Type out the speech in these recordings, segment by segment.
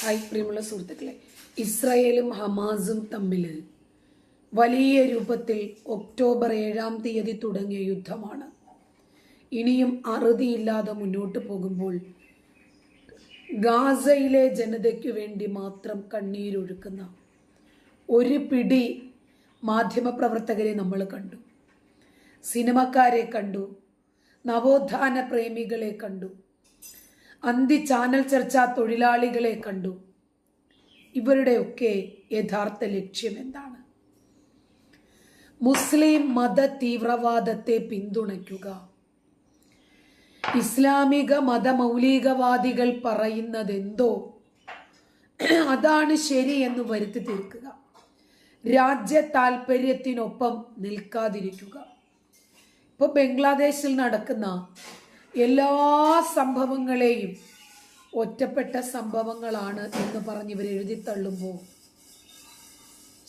Hi പ്രിയമുള്ള സുഹൃത്തുക്കളെ. ഇസ്രായേലും ഹമാസും തമ്മിൽ വലിയ രൂപത്തിൽ ഒക്ടോബർ ഏഴാം തീയതി തുടങ്ങിയ യുദ്ധമാണ്. ഇനിയും അറുതിയില്ലാതെ മുന്നോട്ട് പോകുമ്പോൾ ഗാസയിലെ ജനതയ്ക്ക് വേണ്ടി മാത്രം കണ്ണീരൊഴുക്കുന്ന ഒരു പിടി മാധ്യമപ്രവർത്തകരെ നമ്മൾ കണ്ടു. സിനിമക്കാരെ കണ്ടു. നവോത്ഥാന പ്രേമികളെ കണ്ടു. അന്തി ചാനൽ ചർച്ച തൊഴിലാളികളെ കണ്ടു. ഇവരുടെയൊക്കെ യഥാർത്ഥ ലക്ഷ്യം എന്താണ്? മുസ്ലിം മത തീവ്രവാദത്തെ പിന്തുണയ്ക്കുക. ഇസ്ലാമിക മതമൗലികവാദികൾ പറയുന്നതെന്തോ? അതാണ് ശരി എന്ന് വരുത്തി തീർക്കുക. രാജ്യ താല്പര്യത്തിനൊപ്പം നിൽക്കാതിരിക്കുക. ഇപ്പോൾ ബംഗ്ലാദേശിൽ നടക്കുന്ന എല്ലാ സംഭവങ്ങളെയും ഒറ്റപ്പെട്ട സംഭവങ്ങളാണ് എന്ന് പറഞ്ഞ് ഇവർ എഴുതി തള്ളുമ്പോൾ.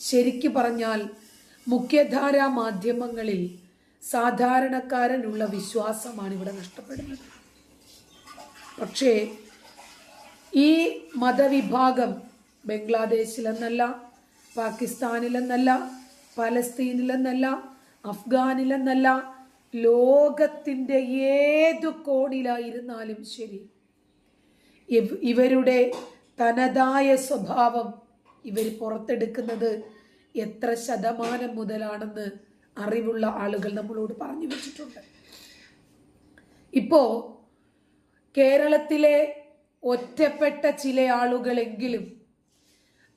ശരിക്കു പറഞ്ഞാൽ മുഖ്യധാരാ മാധ്യമങ്ങളിൽ സാധാരണക്കാരനുള്ള വിശ്വാസമാണ് ഇവിടെ നഷ്ടപ്പെടുന്നത്. പക്ഷേ ഈ മതവിഭാഗം ബംഗ്ലാദേശിലെന്നല്ല പാകിസ്ഥാനിലെന്നല്ല പലസ്തീനിലെന്നല്ല അഫ്ഗാനിലെന്നല്ല ലോകത്തിന്റെ ഏതു കോണിലായിരുന്നാലും ശരി. ഇവരുടെ തനതായ സ്വഭാവം ഇവർ പുറത്തെടുക്കുന്നത് എത്ര ശതമാനം മുതലാണെന്ന് അറിവുള്ള ആളുകൾ നമ്മളോട് പറഞ്ഞു വെച്ചിട്ടുണ്ട്. ഇപ്പോ കേരളത്തിലെ ഒറ്റപ്പെട്ട ചില ആളുകളെങ്കിലും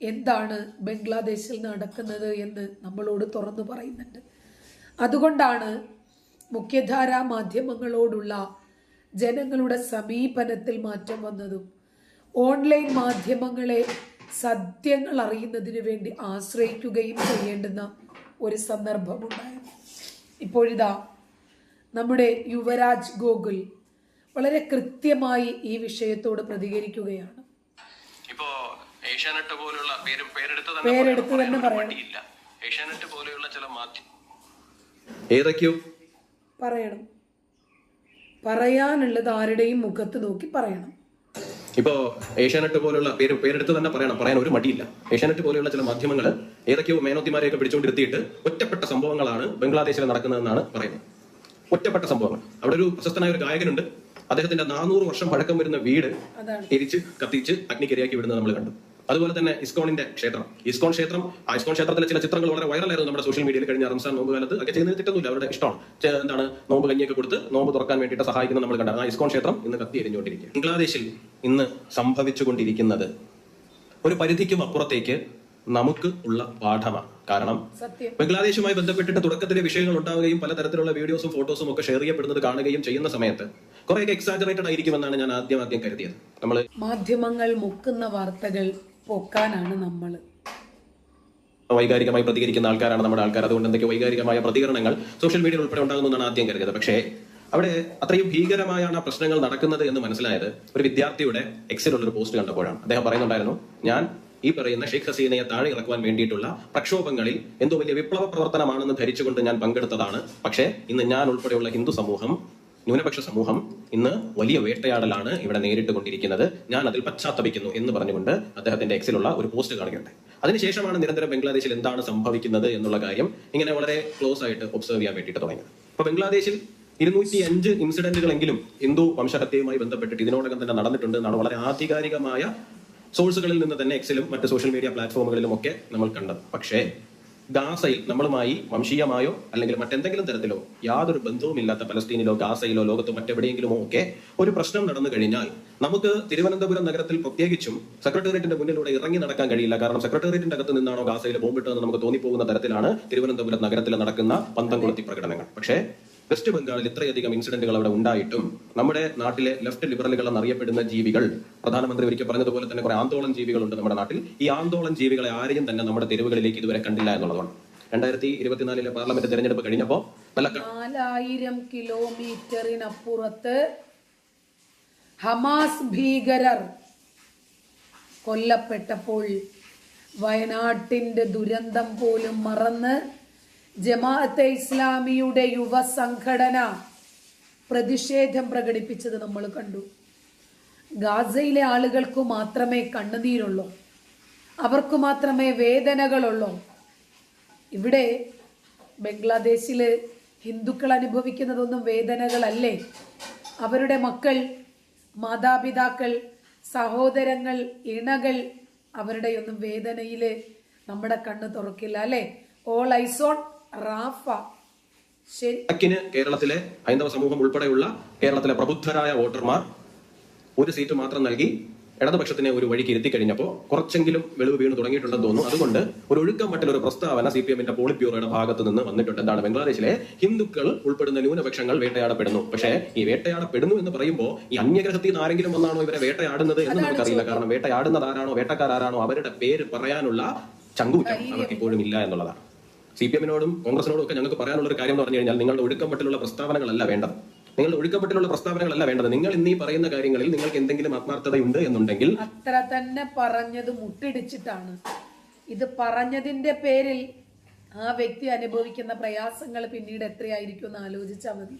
എന്താണ് ബംഗ്ലാദേശിൽ നടക്കുന്നത് എന്ന് നമ്മളോട് തുറന്നു പറയുന്നുണ്ട്. അതുകൊണ്ടാണ് മുഖ്യധാരാ മാധ്യമങ്ങളോടുള്ള ജനങ്ങളുടെ സമീപനത്തിൽ മാറ്റം വന്നതും ഓൺലൈൻ മാധ്യമങ്ങളെ സത്യങ്ങൾ അറിയുന്നതിന് വേണ്ടി ആശ്രയിക്കുകയും ചെയ്യേണ്ടുന്ന ഒരു സന്ദർഭമുണ്ടായത് ഇപ്പോഴിതാ നമ്മുടെ യുവരാജ് ഗോകുൽ വളരെ കൃത്യമായി ഈ വിഷയത്തോട് പ്രതികരിക്കുകയാണ്. ഇപ്പോ ഏഷ്യാനെറ്റ് പോലുള്ള പേര് പേരെടുത്ത് പേരെടുത്ത് തന്നെ പറയാൻ ഏഷ്യാനെറ്റ് പോലെയുള്ള ചില മാധ്യമ ഏതൊക്കെയോ പറയണം. പറയാനുള്ളത് ആരുടെയും മുഖത്ത് നോക്കി പറയണം. ഇപ്പോ ഏഷ്യാനെറ്റ് പോലുള്ള പേര് പേരെടുത്ത് തന്നെ പറയണം. പറയാൻ ഒരു മടിയില്ല. ഏഷ്യാനെറ്റ് പോലെയുള്ള ചില മാധ്യമങ്ങൾ ഏതൊക്കെയോ മേനോത്തിമാരെയൊക്കെ പിടിച്ചുകൊണ്ടിരുത്തിയിട്ട് ഒറ്റപ്പെട്ട സംഭവങ്ങളാണ് ബംഗ്ലാദേശിൽ നടക്കുന്നതെന്നാണ് പറയുന്നത്. ഒറ്റപ്പെട്ട സംഭവങ്ങൾ. അവിടെ ഒരു പ്രശസ്തനായ ഒരു ഗായകനുണ്ട്. അദ്ദേഹത്തിന്റെ നാനൂറ് വർഷം പഴക്കം വരുന്ന വീട് തിരിച്ച് കത്തിച്ച് അഗ്നിക്കിരയാക്കി വിടുന്നത് നമ്മൾ കണ്ടു. അതുപോലെ തന്നെ ഇസ്കോണിന്റെ ക്ഷേത്രം. ഇസ്കോൺ ക്ഷേത്രം ആ ഇസ്കോൺ ക്ഷേത്രത്തിലെ ചില ചിത്രങ്ങൾ വളരെ വൈറലായിരുന്നു നമ്മുടെ സോഷ്യൽ മീഡിയയിൽ കഴിഞ്ഞ റംസാൻ നോമ്പ് കാലത്ത്. ഒക്കെ ചെയ്യുന്നതിന് തെറ്റൊന്നുമില്ല അവരുടെ ഇഷ്ടമാണ്. എന്താണ് നോമ്പ് കഞ്ഞിയൊക്കെ കൊടുത്ത് നോമ്പ് തുറക്കാൻ വേണ്ടിയിട്ട് സഹായിക്കുന്ന നമ്മൾ കണ്ടത് ആ ഇസ്കോൺ ക്ഷേത്രം ഇന്ന് കത്തി എരിഞ്ഞുകൊണ്ടിരിക്കുക. ബംഗ്ലാദേശിൽ ഇന്ന് സംഭവിച്ചുകൊണ്ടിരിക്കുന്നത് ഒരു പരിധിക്കും അപ്പുറത്തേക്ക് നമുക്ക് ഉള്ള പാഠമാണ്. കാരണം ബംഗ്ലാദേശുമായി ബന്ധപ്പെട്ടിട്ട് തുടക്കത്തിലെ വിഷയങ്ങൾ ഉണ്ടാവുകയും പലതരത്തിലുള്ള വീഡിയോസും ഫോട്ടോസും ഒക്കെ ഷെയർ ചെയ്യപ്പെടുന്നത് കാണുകയും ചെയ്യുന്ന സമയത്ത് കുറേയൊക്കെ എക്സാജറേറ്റഡ് ആയിരിക്കുമെന്നാണ് ഞാൻ ആദ്യം ആദ്യം കരുതിയത്. നമ്മൾ മാധ്യമങ്ങൾ മുക്കുന്ന വാർത്തകൾ പൊക്കാനാണ് നമ്മൾ വൈകാരികമായി പ്രതികരിക്കുന്ന ആൾക്കാരാണ് നമ്മുടെ ആൾക്കാർ. അതുകൊണ്ട് എന്തൊക്കെ വൈകാരികമായ പ്രതികരണങ്ങൾ സോഷ്യൽ മീഡിയ ഉൾപ്പെടെ ഉണ്ടാകുന്നതാണ് ആദ്യം കരുതിയത് പക്ഷേ അവിടെ അത്രയും ഭീകരമായാണ് പ്രശ്നങ്ങൾ നടക്കുന്നത് എന്ന് മനസ്സിലായത് ഒരു വിദ്യാർത്ഥിയുടെ എക്സിലുള്ള ഒരു പോസ്റ്റ് കണ്ടപ്പോഴാണ്. അദ്ദേഹം പറയുന്നുണ്ടായിരുന്നു ഞാൻ ഈ പറയുന്ന ഷെയ്ഖ് ഹസീനയെ താഴെ ഇറക്കുവാൻ വേണ്ടിയിട്ടുള്ള പ്രക്ഷോഭങ്ങളിൽ എന്തോ വലിയ വിപ്ലവ പ്രവർത്തനമാണെന്ന് ധരിച്ചുകൊണ്ട് ഞാൻ പങ്കെടുത്തതാണ്. പക്ഷേ ഇന്ന് ഞാൻ ഉൾപ്പെടെയുള്ള ഹിന്ദു സമൂഹം ന്യൂനപക്ഷ സമൂഹം ഇന്ന് വലിയ വേട്ടയാടലാണ് ഇവിടെ നേരിട്ട് കൊണ്ടിരിക്കുന്നത് ഞാൻ അതിൽ പശ്ചാത്തപിക്കുന്നു എന്ന് പറഞ്ഞുകൊണ്ട് അദ്ദേഹത്തിന്റെ എക്സിലുള്ള ഒരു പോസ്റ്റ് കാണുകയുണ്ടായി അതിനുശേഷമാണ് നിരന്തരം ബംഗ്ലാദേശിൽ എന്താണ് സംഭവിക്കുന്നത് എന്നുള്ള കാര്യം ഇങ്ങനെ വളരെ ക്ലോസ് ആയിട്ട് ഒബ്സർവ് ചെയ്യാൻ വേണ്ടിയിട്ട് തുടങ്ങിയത്. അപ്പൊ ബംഗ്ലാദേശിൽ ഇരുന്നൂറ്റി അഞ്ച് ഇൻസിഡന്റുകളെങ്കിലും ഹിന്ദു വംശഹത്യയുമായി ബന്ധപ്പെട്ടിട്ട് ഇതിനോടകം തന്നെ നടന്നിട്ടുണ്ട് എന്നാണ് വളരെ ആധികാരികമായ സോഴ്സുകളിൽ നിന്ന് തന്നെ എക്സിലും മറ്റ് സോഷ്യൽ മീഡിയ പ്ലാറ്റ്ഫോമുകളിലും ഒക്കെ നമ്മൾ കണ്ടത്. പക്ഷേ ഗാസയിൽ നമ്മളുമായി വംശീയമായോ അല്ലെങ്കിൽ മറ്റെന്തെങ്കിലും തരത്തിലോ യാതൊരു ബന്ധവുമില്ലാത്ത പലസ്തീനിലോ ഗാസയിലോ ലോകത്ത് മറ്റെവിടെയെങ്കിലുമോ ഒക്കെ ഒരു പ്രശ്നം നടന്നു കഴിഞ്ഞാൽ നമുക്ക് തിരുവനന്തപുരം നഗരത്തിൽ പ്രത്യേകിച്ചും സെക്രട്ടേറിയറ്റിന്റെ മുന്നിലൂടെ ഇറങ്ങി നടക്കാൻ കഴിയില്ല. കാരണം സെക്രട്ടേറിയറ്റിന്റെ അകത്ത് നിന്നാണോ ഗാസയിൽ ബോംബിട്ടതെന്ന് നമുക്ക് തോന്നിപ്പോകുന്ന തരത്തിലാണ് തിരുവനന്തപുരം നഗരത്തിൽ നടക്കുന്ന പന്തംകുളത്തി പ്രകടനങ്ങൾ. പക്ഷേ വെസ്റ്റ് ബംഗാളിൽ ഇത്രയധികം ഇൻസിഡന്റുകൾ അവിടെ ഉണ്ടായിട്ടും നമ്മുടെ നാട്ടിലെ ലെഫ്റ്റ് ലിബറലുകൾ എന്നറിയപ്പെടുന്ന ജീവികൾ പ്രധാനമന്ത്രി ഒരിക്കൽ പറഞ്ഞതുപോലെ തന്നെ കുറെ ആന്തോളൻ ജീവികളുണ്ട് നമ്മുടെ നാട്ടിൽ. ഈ ആന്തോളൻ ജീവികളെ ആരെയും തന്നെ നമ്മുടെ തെരുവുകളിലേക്ക് ഇതുവരെ കണ്ടില്ല എന്നുള്ളതാണ്. രണ്ടായിരത്തി ഇരുപത്തിനാലിലെ പാർലമെന്റ് തെരഞ്ഞെടുപ്പ് കഴിഞ്ഞപ്പോൾ നാലായിരം കിലോമീറ്ററിനപ്പുറത്ത് ഹമാസ് ഭീകരർ കൊല്ലപ്പെട്ടപ്പോൾ വയനാട്ടിന്റെ ദുരന്തം പോലും മറന്ന് ജമാഅത്തെ ഇസ്ലാമിയുടെ യുവ സംഘടന പ്രതിഷേധം പ്രകടിപ്പിച്ചത് നമ്മൾ കണ്ടു. ഗാസയിലെ ആളുകൾക്ക് മാത്രമേ കണ്ണുനീരുള്ളൂ. അവർക്ക് മാത്രമേ വേദനകളുള്ളൂ. ഇവിടെ ബംഗ്ലാദേശിൽ ഹിന്ദുക്കൾ അനുഭവിക്കുന്നതൊന്നും വേദനകളല്ലേ? അവരുടെ മക്കൾ മാതാപിതാക്കൾ സഹോദരങ്ങൾ ഇണകൾ അവരുടെയൊന്നും വേദനയിൽ നമ്മുടെ കണ്ണ് തുറക്കില്ല അല്ലേ? ഓൾ ഐസോൺ റാഫ. ശരി. കണക്കിന് കേരളത്തിലെ ഹൈന്ദവ സമൂഹം ഉൾപ്പെടെയുള്ള കേരളത്തിലെ പ്രബുദ്ധരായ വോട്ടർമാർ ഒരു സീറ്റ് മാത്രം നൽകി ഇടതുപക്ഷത്തിനെ ഒരു വഴിക്ക് ഇരുത്തി കഴിഞ്ഞപ്പോൾ കുറച്ചെങ്കിലും വെളിവ് വീണ് തുടങ്ങിയിട്ടുണ്ടെന്ന് തോന്നുന്നു. അതുകൊണ്ട് ഒരു ഒഴുക്കം ഒരു പ്രസ്താവന സി പി എമ്മിന്റെ പോളിറ്റ് ബ്യൂറോയുടെ ഭാഗത്ത് നിന്ന് വന്നിട്ടുണ്ട്. എന്താണ്? ബംഗ്ലാദേശിലെ ഹിന്ദുക്കൾ ഉൾപ്പെടുന്ന ന്യൂനപക്ഷങ്ങൾ വേട്ടയാടപ്പെടുന്നു. പക്ഷേ ഈ വേട്ടയാടപ്പെടുന്നു എന്ന് പറയുമ്പോൾ ഈ അന്യഗ്രഹത്തിൽ നിന്ന് ആരെങ്കിലും വന്നാണോ ഇവരെ വേട്ടയാടുന്നത് എന്ന് നമുക്കറിയില്ല. കാരണം വേട്ടയാടുന്നത് ആരാണോ വേട്ടക്കാരാണോ അവരുടെ പേര് പറയാനുള്ള ചങ്കൂറ്റം അവർക്ക് ഇപ്പോഴും ഇല്ല എന്നുള്ളതാണ്. സി പി എമ്മിനോടും കോൺഗ്രസിനോടും ഒക്കെ ഞങ്ങൾക്ക് പറയാനുള്ള ഒരു കാര്യം എന്ന് പറഞ്ഞു കഴിഞ്ഞാൽ നിങ്ങളുടെ ഒഴുക്കപ്പെട്ടിലുള്ള പ്രസ്താവനകളല്ല വേണ്ടത്. നിങ്ങൾ ഒഴുക്കപ്പെട്ടിലുള്ള പ്രസ്താവനകളല്ല വേണ്ടത്. നിങ്ങൾ ഇന്ന് ഈ പറയുന്ന കാര്യങ്ങളിൽ നിങ്ങൾക്ക് എന്തെങ്കിലും ആത്മാർത്ഥതയുണ്ട് എന്നുണ്ടെങ്കിൽ അത്ര തന്നെ പറഞ്ഞത് മുട്ടിടിച്ചിട്ടാണ്. ഇത് പറഞ്ഞതിന്റെ പേരിൽ ആ വ്യക്തി അനുഭവിക്കുന്ന പ്രയാസങ്ങൾ പിന്നീട് എത്രയായിരിക്കും എന്ന് ആലോചിച്ചാൽ മതി.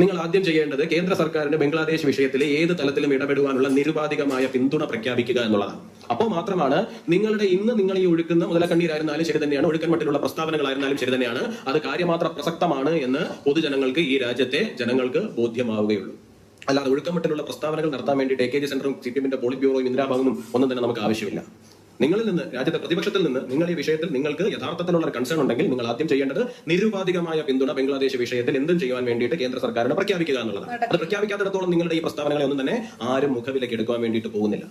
നിങ്ങൾ ആദ്യം ചെയ്യേണ്ടത് കേന്ദ്ര സർക്കാരിന്റെ ബംഗ്ലാദേശ് വിഷയത്തിൽ ഏത് തലത്തിലും ഇടപെടുവാനുള്ള നിരുപാധികമായ പിന്തുണ പ്രഖ്യാപിക്കുക എന്നുള്ളതാണ്. അപ്പോൾ മാത്രമാണ് നിങ്ങളുടെ ഇന്ന് നിങ്ങൾ ഈ ഒഴുക്കുന്ന മുതലക്കണ്ണീരായിരുന്നാലും ശരി തന്നെയാണ് ഒഴുക്കൻ മട്ടിലുള്ള പ്രസ്താവനകളായിരുന്നാലും ശരി തന്നെയാണ്. അത് കാര്യമാത്ര പ്രസക്തമാണ് എന്ന് പൊതുജനങ്ങൾക്ക് ഈ രാജ്യത്തെ ജനങ്ങൾക്ക് ബോധ്യമാവുകയുള്ളൂ. അല്ലാതെ ഒഴുക്കമട്ടിലുള്ള പ്രസ്താവനകൾ നടത്താൻ വേണ്ടി എ കെ ജി സെന്ററും സി പി എമ്മിന്റെ പോളിറ്റ് ബ്യൂറോയും ഇന്ദിരാഭാഗനും ഒന്നും തന്നെ നമുക്ക് ആവശ്യമില്ല. നിങ്ങളിൽ നിന്ന് രാജ്യത്തെ പ്രതിപക്ഷത്തിൽ നിന്ന് നിങ്ങൾ ഈ വിഷയത്തിൽ നിങ്ങൾക്ക് യഥാർത്ഥത്തിലുള്ള ഒരു കൺസേൺ ഉണ്ടെങ്കിൽ നിങ്ങൾ ആദ്യം ചെയ്യേണ്ടത് നിരുപാധികമായ പിന്തുണ ബംഗ്ലാദേശ് വിഷയത്തിൽ എന്തും ചെയ്യുവാൻ വേണ്ടിയിട്ട് കേന്ദ്ര സർക്കാരിനെ പ്രഖ്യാപിക്കുക എന്നുള്ളതാണ്. അത് പ്രഖ്യാപിക്കാത്തിടത്തോളം നിങ്ങളുടെ ഈ പ്രസ്താവനകളെ ഒന്നും തന്നെ ആരും മുഖവിലേക്ക് എടുക്കാൻ വേണ്ടിയിട്ട് പോകുന്നില്ല.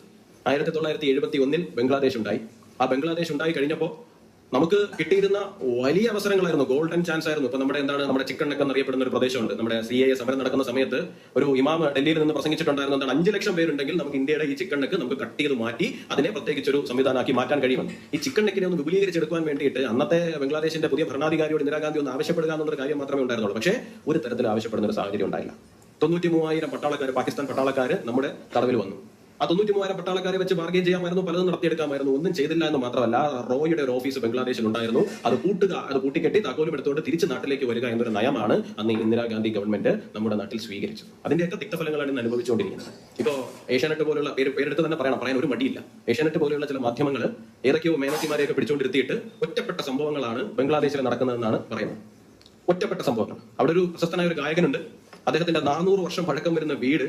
ആയിരത്തി തൊള്ളായിരത്തി എഴുപത്തി ഒന്നിൽ ബംഗ്ലാദേശ് ഉണ്ടായി. ആ ബംഗ്ലാദേശ് ഉണ്ടായി കഴിഞ്ഞപ്പോൾ നമുക്ക് കിട്ടിയിരുന്ന വലിയ അവസരങ്ങളായിരുന്നു. ഗോൾഡൻ ചാൻസ് ആയിരുന്നു. ഇപ്പൊ നമ്മുടെ എന്താണ് നമ്മുടെ ചിക്കൻ നെക്ക് എന്നറിയപ്പെടുന്ന ഒരു പ്രദേശമുണ്ട്. നമ്മുടെ സി എ സമരം നടക്കുന്ന സമയത്ത് ഒരു ഇമാം ഡൽഹിയിൽ നിന്ന് പ്രസംഗിച്ചിട്ടുണ്ടായിരുന്നു എന്താണ് അഞ്ച് ലക്ഷം പേരുണ്ടെങ്കിൽ നമുക്ക് ഇന്ത്യയുടെ ഈ ചിക്കൻ നെക്ക് നമുക്ക് കട്ട് ചെയ്ത് മാറ്റി അതിനെ പ്രത്യേകിച്ച് ഒരു സംവിധാനമാക്കി മാറ്റാൻ കഴിയുമെന്ന്. ഈ ചിക്കൻ നെക്കിനെ ഒന്ന് വിപുലീകരിച്ചെടുക്കാൻ വേണ്ടിയിട്ട് അന്നത്തെ ബംഗ്ലാദേശിന്റെ പുതിയ ഭരണാധികാരിയോട് ഇന്ദിരാഗാന്ധി ഒന്ന് ആവശ്യപ്പെടുക എന്നുള്ള കാര്യം മാത്രമേ ഉണ്ടായിരുന്നുള്ളൂ. പക്ഷേ ഒരു തരത്തിൽ ആവശ്യപ്പെടുന്ന ഒരു സാഹചര്യം ഉണ്ടായില്ല. തൊണ്ണൂറ്റി മൂവായിരം പട്ടാളക്കാർ പാകിസ്ഥാൻ പട്ടാളക്കാർ നമ്മുടെ തടവിൽ വന്നു. ആ തൊണ്ണൂറ്റി മൂവായിരം പട്ടാളക്കാരെ വെച്ച് ബാർഗെയിൻ ചെയ്യാമായിരുന്നു പലതും നടത്തിയെടുക്കാമായിരുന്നു. ഒന്നും ചെയ്തില്ല എന്ന് മാത്രമല്ല റോയുടെ ഒരു ഓഫീസ് ബംഗ്ലാദേശിൽ ഉണ്ടായിരുന്നു അത് പൂട്ടുക അത് പൂട്ടിക്കെട്ടി താക്കോലും എടുത്തുകൊണ്ട് തിരിച്ച് നാട്ടിലേക്ക് വരിക എന്നൊരു നയമാണ് അന്ന് ഇന്ദിരാഗാന്ധി ഗവൺമെന്റ് നമ്മുടെ നാട്ടിൽ സ്വീകരിച്ചത്. അതിന്റെയൊക്കെ തിക്തഫലങ്ങളാണ് ഇന്ന് അനുഭവിച്ചുകൊണ്ടിരിക്കുന്നത്. ഇപ്പോ ഏഷ്യാനെറ്റ് പോലുള്ള പേര് പേരെടുത്ത് തന്നെ പറയണം പറയാൻ ഒരു മടിയില്ല. ഏഷ്യാനെറ്റ് പോലെയുള്ള ചില മാധ്യമങ്ങൾ ഏതൊക്കെയോ മേനത്തിമാരെയൊക്കെ പിടിച്ചുകൊണ്ടിരുത്തിയിട്ട് ഒറ്റപ്പെട്ട സംഭവങ്ങളാണ് ബംഗ്ലാദേശിൽ നടക്കുന്നതെന്നാണ് പറയുന്നത്. ഒറ്റപ്പെട്ട സംഭവങ്ങൾ. അവിടെ ഒരു പ്രശസ്തനായ ഒരു ഗായകനുണ്ട്. അദ്ദേഹത്തിന്റെ നാനൂറ് വർഷം പഴക്കം വരുന്ന വീട്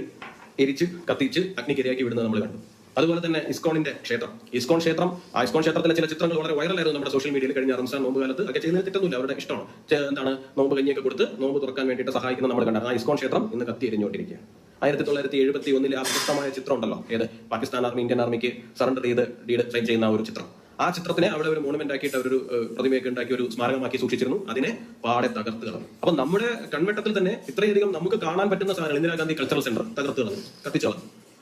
എരിച്ച് കത്തിച്ച് അഗ്നിക്കിരയാക്കി വിടുന്നത് നമ്മൾ കണ്ടു. അതുപോലെ തന്നെ ഇസ്കോണിന്റെ ക്ഷേത്രം. ഇസ്കോൺ ക്ഷേത്രം ആ ഇസ്കോൺ ക്ഷേത്രത്തിലെ ചില ചിത്രങ്ങൾ വളരെ വൈറലായിരുന്നു നമ്മുടെ സോഷ്യൽ മീഡിയയിൽ കഴിഞ്ഞ റംസാൻ നോമ്പ് കാലത്ത്. ഒക്കെ ചെയ്യുന്നത് തെറ്റൊന്നുമില്ല അവരുടെ ഇഷ്ടമാണ്. എന്താണ് നോമ്പ് കഞ്ഞിയൊക്കെ കൊടുത്ത് നോമ്പ് തുറക്കാൻ വേണ്ടിയിട്ട് സഹായിക്കുന്ന നമ്മൾ കണ്ടത് ആ ഇസ്കോൺ ക്ഷേത്രം ഇന്ന് കത്തി എരിഞ്ഞുകൊണ്ടിരിക്കുകയാണ് ആയിരത്തി തൊള്ളായിരത്തി എഴുപത്തി ഒന്നിലെ ആ പ്രശസ്തമായ ചിത്രം ഉണ്ടല്ലോ. ഏത്? പാകിസ്ഥാൻ ആർമി ഇന്ത്യൻ ആർമിക്ക് സറണ്ടർ ചെയ്ത് ഡീഡ് സൈൻ ചെയ്യുന്ന ഒരു ചിത്രം. ആ ചിത്രത്തിനെ അവിടെ ഒരു മോണുമെന്റ് ആക്കിയിട്ട് അവരൊരു പ്രതിമയൊക്കെ ഉണ്ടാക്കി ഒരു സ്മാരകമാക്കി സൂക്ഷിച്ചിരുന്നു. അതിനെ പാടെ തകർത്ത് കളഞ്ഞു. അപ്പൊ നമ്മുടെ കൺവെട്ടത്തിൽ തന്നെ ഇത്രയധികം നമുക്ക് കാണാൻ പറ്റുന്ന സാധനങ്ങൾ ഇന്ദിരാഗാന്ധി കൾച്ചറൽ സെന്റർ തകർത്ത് കളഞ്ഞു. കത്തിച്ചു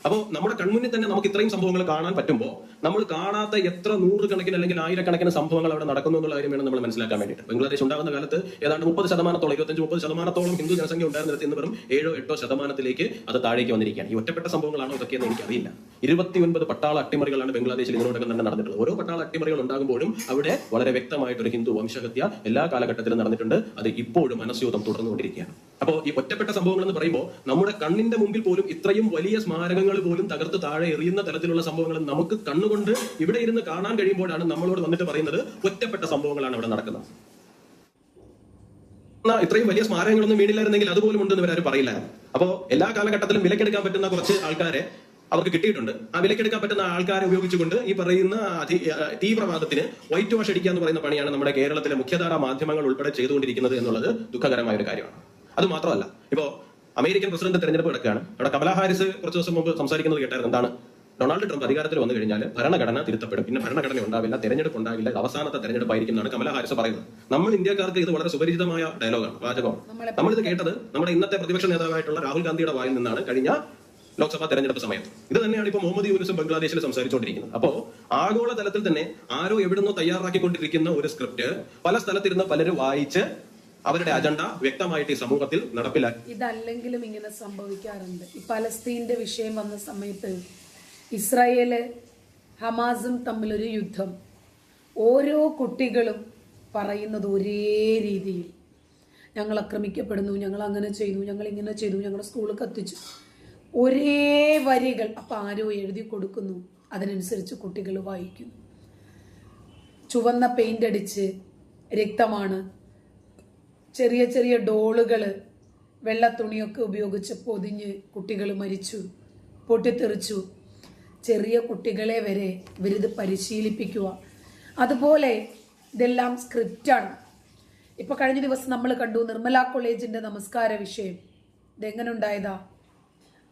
അപ്പോൾ നമ്മുടെ കൺമുന്നിൽ തന്നെ നമുക്ക് ഇത്രയും സംഭവങ്ങൾ കാണാൻ പറ്റുമ്പോൾ നമ്മൾ കാണാത്ത എത്ര നൂറുകണക്കിന് അല്ലെങ്കിൽ ആയിരക്കണക്കിന് സംഭവങ്ങൾ അവിടെ നടക്കുന്നു എന്നുള്ള കാര്യം വേണം നമ്മൾ മനസ്സിലാക്കാൻ വേണ്ടിയിട്ട്. ബംഗ്ലാദേശ് ഉണ്ടാകുന്ന കാലത്ത് ഏതാണ്ട് മുപ്പത് ശതമാനത്തോളം ഇരുപത്തഞ്ച് മുപ്പത് ശതമാനത്തോളം ഹിന്ദു ജനസംഖ്യ ഉണ്ടായിരുന്നിടത്ത് എന്ന് വെറും ഏഴോ എട്ടോ ശതമാനത്തിലേക്ക് അത് താഴേക്ക് വന്നിരിക്കുകയാണ്. ഈ ഒറ്റപ്പെട്ട സംഭവങ്ങളാണോ ഇതൊക്കെയെന്ന് എനിക്കറിയില്ല. ഇരുപത്തിയൊൻപത് പട്ടാള അട്ടിമറികളാണ് ബംഗ്ലാദേശിൽ ഇതിനോടകം തന്നെ നടന്നിട്ടുള്ളത്. ഓരോ പട്ടാള അട്ടിമറികൾ ഉണ്ടാകുമ്പോഴും അവിടെ വളരെ വ്യക്തമായിട്ടൊരു ഹിന്ദു വംശഹത്യ എല്ലാ കാലഘട്ടത്തിലും നടന്നിട്ടുണ്ട്. അത് ഇപ്പോഴും മനസ്യൂതം തുടർന്നുകൊണ്ടിരിക്കുകയാണ്. അപ്പോൾ ഈ ഒറ്റപ്പെട്ട സംഭവങ്ങൾ എന്ന് പറയുമ്പോൾ നമ്മുടെ കണ്ണിന്റെ മുമ്പിൽ പോലും ഇത്രയും വലിയ സ്മാരകങ്ങൾ പോലും തകർത്ത് താഴെ എറിയുന്ന തരത്തിലുള്ള സംഭവങ്ങൾ നമുക്ക് കണ്ണുകൊണ്ട് ഇവിടെ ഇരുന്ന് കാണാൻ കഴിയുമ്പോഴാണ് നമ്മളോട് വന്നിട്ട് പറയുന്നത് ഒറ്റപ്പെട്ട സംഭവങ്ങളാണ് ഇവിടെ നടക്കുന്നത്. ഇത്രയും വലിയ സ്മാരകങ്ങളൊന്നും വീണില്ലായിരുന്നെങ്കിൽ അതുപോലും ഉണ്ടെന്ന് ഇവരാരും പറയില്ലായിരുന്നു അപ്പോൾ എല്ലാ കാലഘട്ടത്തിലും വിലക്കെടുക്കാൻ പറ്റുന്ന കുറച്ച് ആൾക്കാരെ അവർക്ക് കിട്ടിയിട്ടുണ്ട്. ആ വിലക്കെടുക്കാൻ പറ്റുന്ന ആൾക്കാരെ ഉപയോഗിച്ചുകൊണ്ട് ഈ പറയുന്ന തീവ്രവാദത്തിന് വൈറ്റ് വാഷ് അടിക്കുക എന്ന് പറയുന്ന പണിയാണ് നമ്മുടെ കേരളത്തിലെ മുഖ്യധാരാ മാധ്യമങ്ങൾ ഉൾപ്പെടെ ചെയ്തുകൊണ്ടിരിക്കുന്നത് എന്നുള്ളത് ദുഃഖകരമായ ഒരു കാര്യമാണ്. അത് മാത്രമല്ല. ഇപ്പോ അമേരിക്കൻ പ്രസിഡന്റ് തെരഞ്ഞെടുപ്പ് നടക്കുകയാണ്. അവിടെ കമലാ ഹാരിസ് കുറച്ച് ദിവസം മുമ്പ് സംസാരിക്കുന്നത് കേട്ടായിരുന്നു. എന്താണ്? ഡൊണാൾഡ് ട്രംപ് അധികാരത്തിൽ വന്നു കഴിഞ്ഞാൽ ഭരണഘടന തിരുത്തപ്പെടും. പിന്നെ ഭരണഘടന ഉണ്ടാവില്ല തെരഞ്ഞെടുപ്പ് ഉണ്ടാവില്ല അവസാനത്തെ തെരഞ്ഞെടുപ്പായിരിക്കും എന്നാണ് കമലാ ഹാരിസ് പറയുന്നത്. നമ്മൾ ഇന്ത്യക്കാർക്ക് ഇത് വളരെ സുപരിചിതമായ ഡയലോഗാണ് വാചകമാണ്. നമ്മൾ നമ്മളിത് കേട്ടത് നമ്മുടെ ഇന്നത്തെ പ്രതിപക്ഷ നേതാവായിട്ടുള്ള രാഹുൽ ഗാന്ധിയുടെ വായിൽ നിന്നാണ് കഴിഞ്ഞ ലോക്സഭാ തെരഞ്ഞെടുപ്പ് സമയത്ത്. ഇത് തന്നെയാണ് ഇപ്പോൾ മുഹമ്മദ് യൂനിസും ബംഗ്ലാദേശിൽ സംസാരിച്ചുകൊണ്ടിരിക്കുന്നത്. അപ്പോ ആഗോള തലത്തിൽ തന്നെ ആരോ എവിടുന്നോ തയ്യാറാക്കിക്കൊണ്ടിരിക്കുന്ന ഒരു സ്ക്രിപ്റ്റ് പല സ്ഥലത്തിരുന്ന പലരും വായിച്ച് അവരുടെ അജണ്ട വ്യക്തമായിട്ട് ഈ സമൂഹത്തിൽ നടപ്പിലാക്കി. ഇതല്ലെങ്കിലും ഇങ്ങനെ സംഭവിക്കാറുണ്ട്. ഈ പലസ്തീന്റെ വിഷയം വന്ന സമയത്ത് ഇസ്രായേൽ ഹമാസും തമ്മിലൊരു യുദ്ധം. ഓരോ കുട്ടികളും പറയുന്നത് ഒരേ രീതിയിൽ. ഞങ്ങൾ ആക്രമിക്കപ്പെടുന്നു ഞങ്ങൾ അങ്ങനെ ചെയ്തു ഞങ്ങൾ ഇങ്ങനെ ചെയ്തു ഞങ്ങളുടെ സ്കൂൾ കത്തിച്ചു. ഒരേ വരികൾ അപ്പം ആരോ എഴുതി കൊടുക്കുന്നു. അതിനനുസരിച്ച് കുട്ടികൾ വായിക്കുന്നു. ചുവന്ന പെയിന്റ് അടിച്ച് രക്തമാണ് ചെറിയ ചെറിയ ഡോളുകൾ വെള്ള തുണിയൊക്കെ ഉപയോഗിച്ച് പൊതിഞ്ഞ് കുട്ടികൾ മരിച്ചു പൊട്ടിത്തെറിച്ചു. ചെറിയ കുട്ടികളെ വരെ ഇവരിത് പരിശീലിപ്പിക്കുക. അതുപോലെ ഇതെല്ലാം സ്ക്രിപ്റ്റാണ് ഇപ്പൊ കഴിഞ്ഞ ദിവസം നമ്മൾ കണ്ടു നിർമ്മല കോളേജിന്റെ നമസ്കാര വിഷയം. ഇതെങ്ങനെ ഉണ്ടായതാ?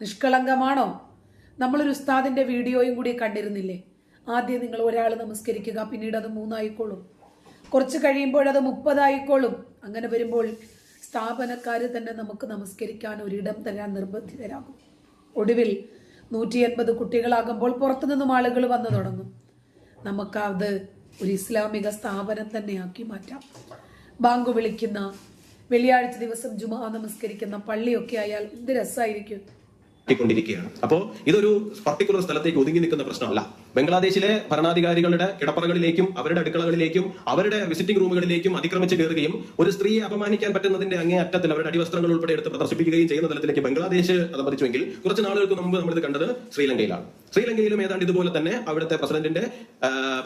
നിഷ്കളങ്കമാണോ? നമ്മളൊരു ഉസ്താദിന്റെ വീഡിയോയും കൂടി കണ്ടിരുന്നില്ലേ? ആദ്യം നിങ്ങൾ ഒരാൾ നമസ്കരിക്കുക പിന്നീട് അത് മൂന്നായിക്കോളും. കുറച്ച് കഴിയുമ്പോൾ അത് മുപ്പതായിക്കോളും. അങ്ങനെ വരുമ്പോൾ സ്ഥാപനക്കാർ തന്നെ നമുക്ക് നമസ്കരിക്കാൻ ഒരിടം തരാൻ നിർബന്ധിതരാകും. ഒടുവിൽ നൂറ്റി എൺപത് കുട്ടികളാകുമ്പോൾ പുറത്തുനിന്നും ആളുകൾ വന്നു തുടങ്ങും. നമുക്കത് ഒരു ഇസ്ലാമിക സ്ഥാപനം തന്നെയാക്കി മാറ്റാം. ബാങ്ക് വിളിക്കുന്ന വെള്ളിയാഴ്ച ദിവസം ജുമാ നമസ്കരിക്കുന്ന പള്ളിയൊക്കെ ആയാൽ എന്ത് രസമായിരിക്കും ാണ് അപ്പോ ഇതൊരു പർട്ടിക്കുലർ സ്ഥലത്തേക്ക് ഒതുങ്ങി നിൽക്കുന്ന പ്രശ്നമല്ല. ബംഗ്ലാദേശിലെ ഭരണാധികാരികളുടെ കിടപ്പറകളിലേക്കും അവരുടെ അടുക്കളകളിലേക്കും അവരുടെ വിസിറ്റിംഗ് റൂമുകളിലേക്കും അതിക്രമിച്ച് കയറുകയും ഒരു സ്ത്രീയെ അപമാനിക്കാൻ പറ്റുന്നതിന്റെ അങ്ങേ അറ്റത്തിൽ അവരുടെ അടിവസ്ത്രങ്ങൾ ഉൾപ്പെടെ എടുത്ത് പ്രദർശിപ്പിക്കുകയും ചെയ്യുന്ന തലത്തിലേക്ക് ബംഗ്ലാദേശ് അതപതിച്ചുവെങ്കിൽ കുറച്ച് നാളുകൾക്ക് മുമ്പ് നമ്മളിത് കണ്ടത് ശ്രീലങ്കയിലാണ്. ശ്രീലങ്കയിലും ഏതാണ്ട് ഇതുപോലെ തന്നെ അവിടുത്തെ പ്രസിഡന്റിന്റെ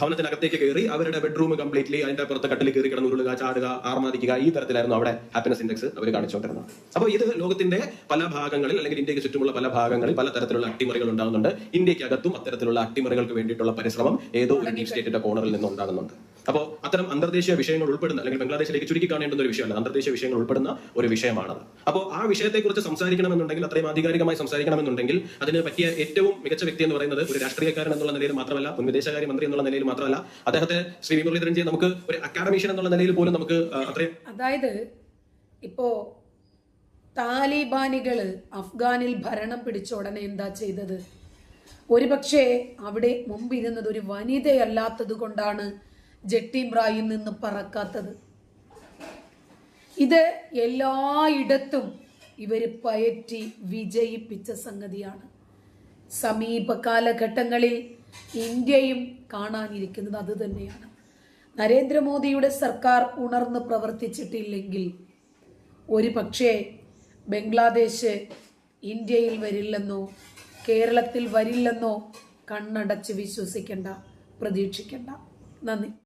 ഭവനത്തിനകത്തേക്ക് കയറി അവരുടെ ബെഡ്റൂം കംപ്ലീറ്റ്ലി അതിന്റെ പുറത്ത് കട്ടിൽ കയറി കിടന്നുരുളുക ചാടുക ആർമാദിക്കുക ഈ തരത്തിലായിരുന്നു അവിടെ ഹാപ്പിനെസ് ഇൻഡെക്സ് അവർ കാണിച്ചുകൊണ്ടിരുന്നത്. അപ്പോൾ ഇത് ലോകത്തിന്റെ പല ഭാഗങ്ങളിൽ അല്ലെങ്കിൽ ഇന്ത്യയ്ക്ക് ചുറ്റുമുള്ള പല ഭാഗങ്ങളിൽ പല തരത്തിലുള്ള അട്ടിമറികൾ ഉണ്ടാകുന്നുണ്ട്. ഇന്ത്യക്കകത്തും അത്തരത്തിലുള്ള അട്ടിമറികൾക്ക് വേണ്ടിയിട്ടുള്ള പരിശ്രമം ഏതോ ഒരു ഡീപ് സ്റ്റേറ്റിന്റെ കോണറിൽ നിന്ന് ഉണ്ടാകുന്നുണ്ട്. അപ്പോൾ അത്തരം അന്തർദേശീയ വിഷയങ്ങൾ ഉൾപ്പെടുന്ന അല്ലെങ്കിൽ ബംഗ്ലാദേശിലേക്ക് ചുരുക്കി കാണേണ്ടുന്ന ഒരു വിഷയമല്ല. അന്തർദേശീയ വിഷയങ്ങൾ ഉൾപ്പെടുന്ന ഒരു വിഷയമാണത് അപ്പോൾ ആ വിഷയത്തെക്കുറിച്ച് സംസാരിക്കണമെന്നുണ്ടെങ്കിൽ അത്രയും ആധികാരികമായി സംസാരിക്കണമെന്നുണ്ടെങ്കിൽ അതിന് പറ്റിയ ഏറ്റവും മികച്ച വ്യക്തി എന്ന് പറയുന്നത് ഒരു രാഷ്ട്രീയക്കാരൻ എന്നുള്ള നിലയിൽ മാത്രമല്ല മുൻ വിദേശകാര്യ മന്ത്രി എന്നുള്ള നിലയിൽ മാത്രമല്ല അദ്ദേഹത്തെ ശ്രീ വി മുരളീധരൻജിയെ നമുക്ക് ഒരു അക്കാഡമീഷ്യൻ എന്നുള്ള നിലയിൽ പോലും നമുക്ക് അത്രയും അതായത് ഇപ്പോ താലിബാനികൾ അഫ്ഗാനിൽ ഭരണം പിടിച്ച ഉടനെ എന്താ ചെയ്തത്? ഒരുപക്ഷെ അവിടെ മുമ്പിരുന്നത് ഒരു വനിതയല്ലാത്തത് കൊണ്ടാണ് ജട്ടീംറായിൽ നിന്ന് പറക്കാത്തത്. ഇത് എല്ലായിടത്തും ഇവർ പയറ്റി വിജയിപ്പിച്ച സംഗതിയാണ്. സമീപ കാലഘട്ടങ്ങളിൽ ഇന്ത്യയും കാണാനിരിക്കുന്നത് അത് തന്നെയാണ്. നരേന്ദ്രമോദിയുടെ സർക്കാർ ഉണർന്ന് പ്രവർത്തിച്ചിട്ടില്ലെങ്കിൽ ഒരു പക്ഷേ ബംഗ്ലാദേശ് ഇന്ത്യയിൽ വരില്ലെന്നോ കേരളത്തിൽ വരില്ലെന്നോ കണ്ണടച്ച് വിശ്വസിക്കേണ്ട പ്രതീക്ഷിക്കേണ്ട. നന്ദി.